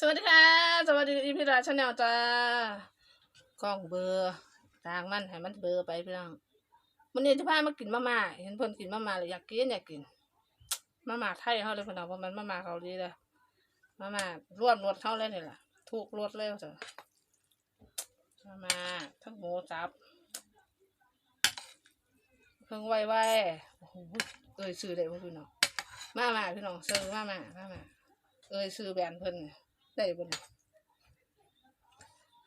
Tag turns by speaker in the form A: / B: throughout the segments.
A: สวัสดีค่ะ สวัสดีพี่ราชแนลจ้ากล้องเบอร์ทางมันให้มันเบอร์ไปพี่น้องมันนี่ที่พามากินมาม่าเห็นเพิ่นกินมาม่าเลยอยากกินอยากกินมาม่าไทยเขาเลยพี่น้องเพราะมันมาม่าเกาหลีเลยมาม่าร่วมรสเขาเลยนี่แหละถูกรสเลยจ้ะมาม่าทั้งหมูสับเพิ่งไวไวโอ้โหเอ้ยซื้อได้บ่พี่น้องมาม่าพี่น้องซื้อมาม่ามาม่าเอ้ยซื้อแบรนด์เพิ่นนี่ ได้บน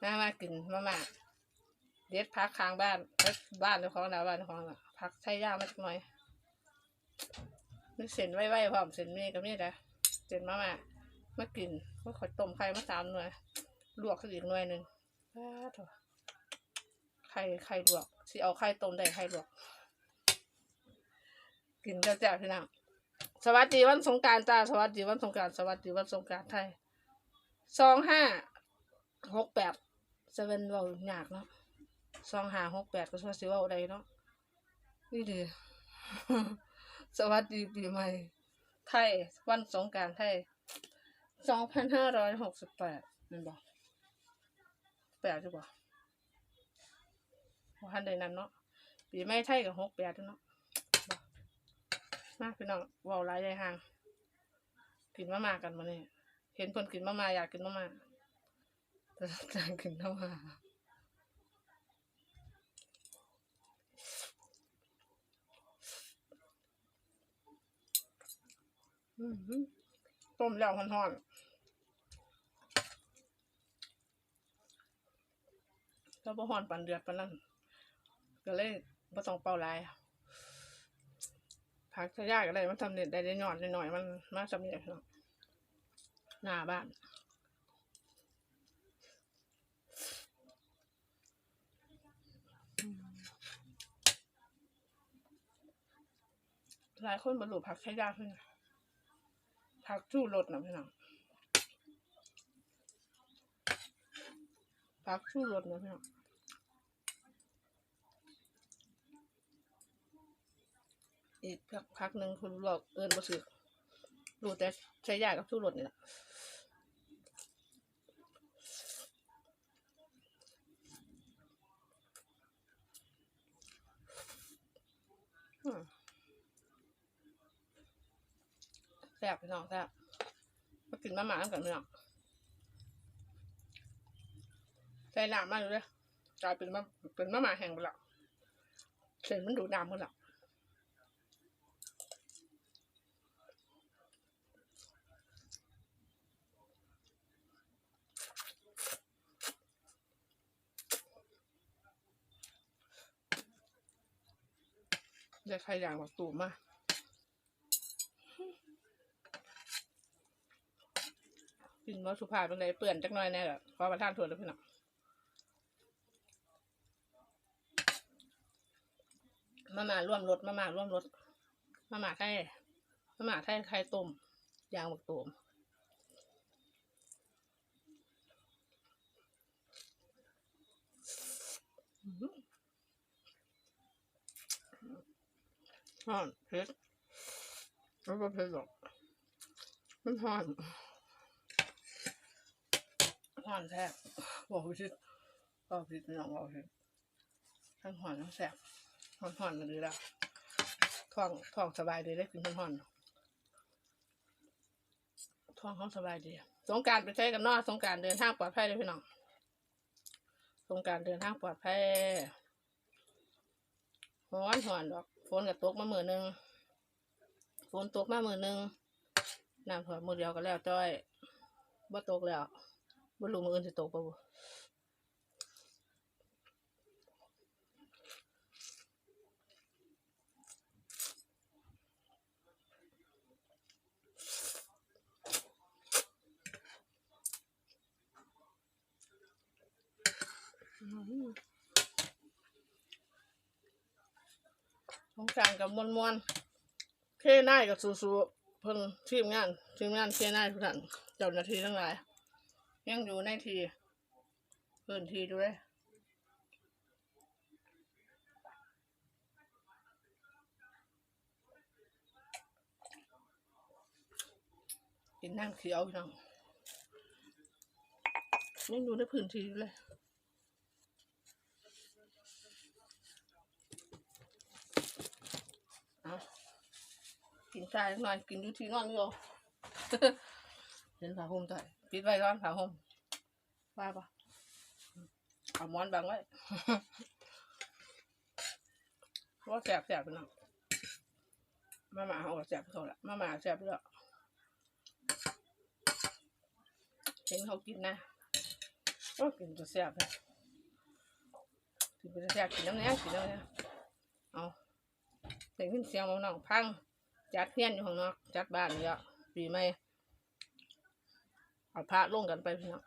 A: มามากินมามาเด็ดพักค้างบ้านเอ้ยบ้านเจ้าของนะบ้านเจ้าของนะพักใช้ยามาสักหน่อยมีเส้นไว้ไว้พร้อมเส้นนี้กับนี่นะเส้นมามามากินก็ขอต้มไข่มาสามหน่วยลวกขึ้นอีกหน่วยหนึ่งอ้าโถไข่ไข่ลวกสิเอาไข่ต้มได้ไข่ลวก กินเจ้าแจ่พี่น้องสวัสดีวันสงการจ้าสวัสดีวันสงการสวัสดีวันสงการไทย สองห้าหกแปดเซเว่นว้ายากเนาะสองห้าหกแปดก็ชัวสิว้าได้เนาะนี่ดีสวัสดีปีใหม่ ไทย วันสงการไทยสองพันห้าร้อยหกสิบแปดนั่นบอกแปดใช่ปะวันใดนั้นเนาะปีใหม่ไทยกับหกแปดเนาะบ่มาพี่น้องว้าหลายใหญ่ห่างกินมามากันมาเนี่ย เห็นคนกินมามาอยากกินมามาแต่จางกินมามาอือหือต้มแล้วห่อนๆแล้วพอห่อนปันเดือดปันนั่นก็เลยบ่ต้องเป่าลายผักทะยากก็ได้มันทำเน็ตได้ได้หน่อยหน่อยมันมาสำเร็จเนาะ หน้าบ้าน หลายคนบรรลุผักใช้ยากขึ้นผักชูรสนะพี่น้องผักชูรสนะพี่น้องอีกพักหนึ่งคุณบอกเอินบ่สือรูแต่ใช้ยากกับชูรสนี่แหละ อืม แซ่บพี่น้องแซ่บมากินมาหมากันพี่น้องใส่น้ำมาดูเลยกลายเป็นมะเป็นมะหมาแห้งไปและเส้นมันดูดน้ำกันและได้ใครอยางบักตูมมา กินว่าสุภาพเป็นไรเปื่อนจักหน่อยแน่หละขอประทานถั่วแล้วพี่น้องมาม่าร่วมรสมาม่าร่วมรสมาม่าไทยมาม่าไทยไข่ต้มยางบักตูมอื้อหือนเผ็ดไม่เผ็ดหรอกมันฮ้อน ฮ้อนแท้บอกผิดบอกผิดพี่น้องบอกผิดทั้งฮ้อนทั้งแสบฮ้อนฮ้อนๆกันดีแล้วท้องท้องสบายดีได้กินฮ้อนฮ้อนท้องเขาสบายดีสงการไปใช้กันนอกสงการเดินทางปลอดภัยเลยพี่น้องสงการเดินทางปลอดภัยฮ้อนฮ้อนดอกฝนก็ตกมาหมือหนึ่งฝนตกมาหมือหนึ่งน้ำท่วมมือเดียวก็แล้วจ้อยบ่ตกแล้ว บ่รู้มืออื่นสิตกปะบ่อื้องการกับมวนมวนเท่นายกับสู้ๆเพิ่นทีมงานทีมงานเท่น่ายทุกท่านเจ้าหน้าที่ทั้งหลาย ยังอยู่ในทีพื้นที่ด้วยกินน้ำเขียวน้องยังอยู่ในพื้นที่เลยเอกินชาหน่อย กินอยู่ที่นอนอยู่เห็นผ้าห่มด้วย ปิดไว้ก่อนผ้าห่มว่าปะเอาหมอนบังไว้ว่าแสบแสบไปเนาะมาหมาเขาก็แสบเขาละมาหมาแสบไปแล้วเห็นเขากินนะก็กินจะแสบเลยกินไปจะแสบกินน้ำเนี้ยกินน้ำเนี้ยเอาเสียงขึ้นเสียงของน้องพังจัดเฮียนอยู่ข้างนอกจัดบ้านอยู่แล้วปีใหม่ เอาพระลงกันไปพี่น้อง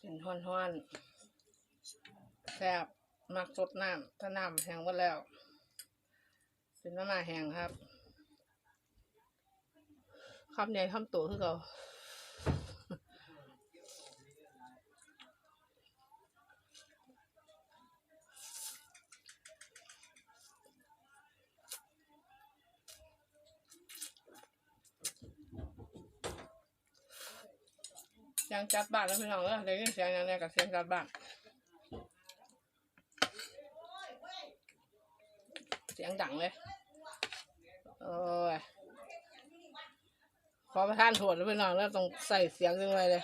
A: เป็นห้อนหอนๆ แซ่บมักสดน้ำถ้าน้ำแห้งหมดแล้วเป็นน้ำมาแห้งครับคำใหญ่คำโตคือเขายังจัดบ้านแล้วพี่น้องเออได้ยินเสียงอย่างนี้กับเสียงจัดบ้าน สียงดังเลยโอ้ยขอประทานโทษแล้วไปน้องแล้วต้องใส่เสียงจังเลยเลย